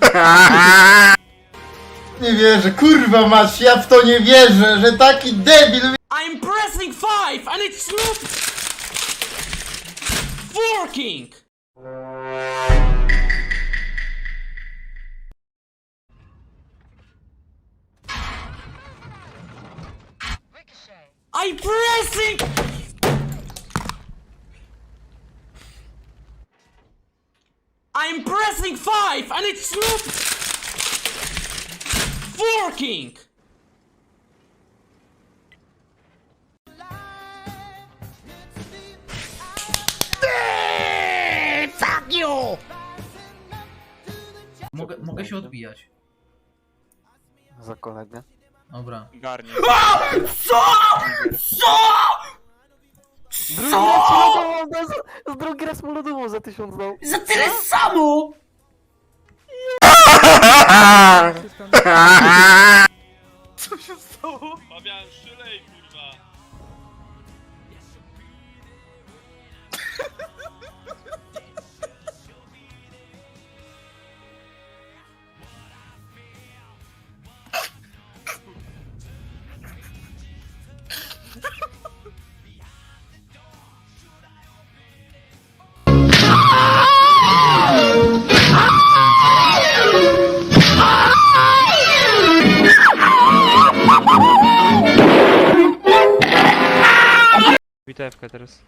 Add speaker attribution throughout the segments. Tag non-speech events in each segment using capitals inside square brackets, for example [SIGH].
Speaker 1: [LAUGHS] Nie wierzę, kurwa mać, ja w to nie wierzę, że taki debil
Speaker 2: I'm pressing five and it's not working. I'm pressing. I'm pressing five and it's not working.
Speaker 3: Mogę, mogę się odbijać.
Speaker 4: Za kolegę.
Speaker 3: Dobra.
Speaker 5: Garnie.
Speaker 4: Drugi raz mu lodował, za, drugi raz mu lodował za tysiąc dał.
Speaker 2: Za tyle samo! [LAUGHS]
Speaker 6: Teraz.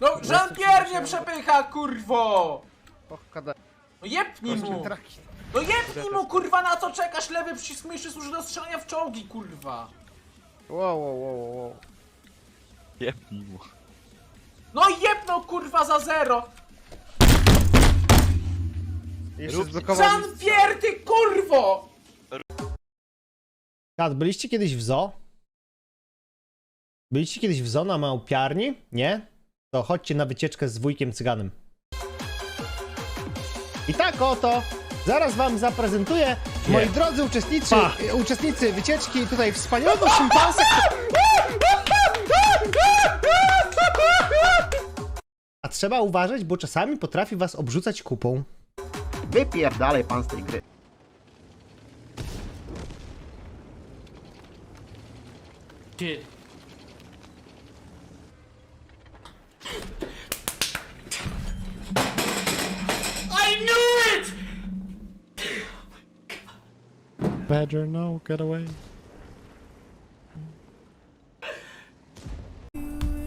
Speaker 2: No, Jean-Pierre nie przepycha, kurwo! No jepnij mu! No jepnij mu, kurwa, na co czekasz? Lewy przycisk myszy służy do strzelania w czołgi, kurwa!
Speaker 4: Wow, wow, wow, wow.
Speaker 5: Jebnij mu.
Speaker 2: No jepnął, kurwa, za zero!
Speaker 4: Jeszcze zblokował.
Speaker 2: Jean-Pierre, ty kurwo!
Speaker 7: Kat, byliście kiedyś w zoo? Byliście kiedyś w zoo na małpiarni? Nie? To chodźcie na wycieczkę z wujkiem cyganem. I tak oto, zaraz wam zaprezentuję, moi drodzy uczestnicy, uczestnicy wycieczki, tutaj wspaniałego szympansa. A trzeba uważać, bo czasami potrafi was obrzucać kupą.
Speaker 1: Wypierdalaj pan z tej gry.
Speaker 7: Badger, no, get away.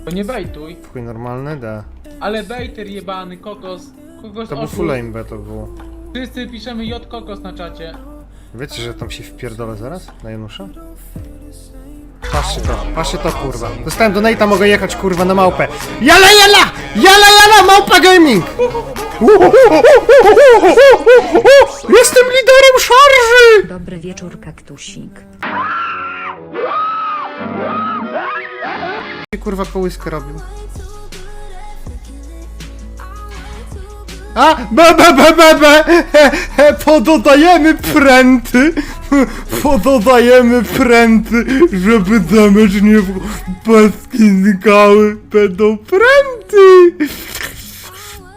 Speaker 2: To nie bejtuj,
Speaker 7: Chuj normalny, da.
Speaker 2: ale bejter jebany, kokos, kokos
Speaker 7: To był full aim B to było.
Speaker 2: Wszyscy piszemy J kokos na czacie.
Speaker 7: Wiecie, że tam się wpierdolę zaraz na Janusza? Patrzcie to, patrzcie to kurwa. Dostałem do Nate'a, mogę jechać kurwa na małpę. Jala jala! Jala jala! Małpa gaming! Jestem liderem szarży!
Speaker 8: Dobry wieczór, kaktusik.
Speaker 7: Kurwa kołyskę robił. A! Be, be, be, be, be! He, he, pododajemy pręty! Pododajemy pręty, żeby damage nie w paski znikały. Będą pręty!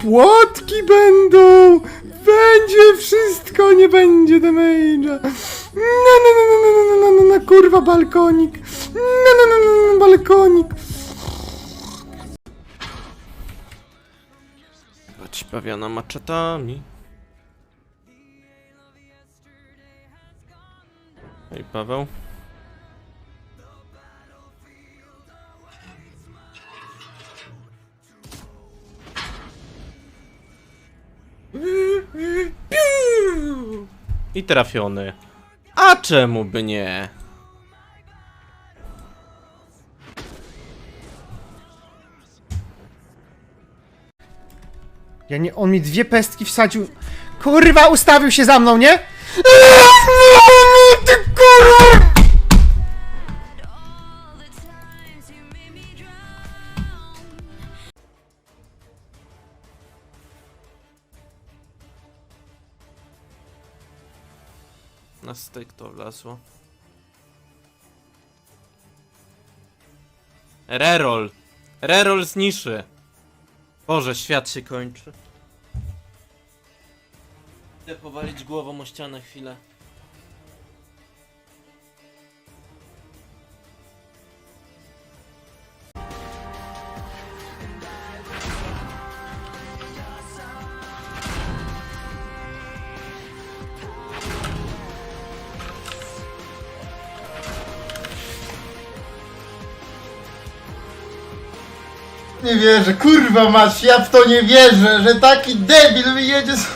Speaker 7: Płotki będą! Będzie wszystko, nie będzie damage'a! No, no, no, no, no, no, no, no, no, kurwa balkonik! No, no, no, no, no, balkonik!
Speaker 6: Ćpawiana maczetami. Ej, Paweł. I trafiony. A czemu by nie?
Speaker 7: Ja nie, on mi dwie pestki wsadził. Kurwa, ustawił się za mną, nie?
Speaker 6: Na styk to wlazło. Reroll! Reroll z niszy! Boże, świat się kończy. Idę powalić głową o ścianę chwilę.
Speaker 1: Nie wierzę, kurwa mać, ja w to nie wierzę, że taki debil wyjedzie z...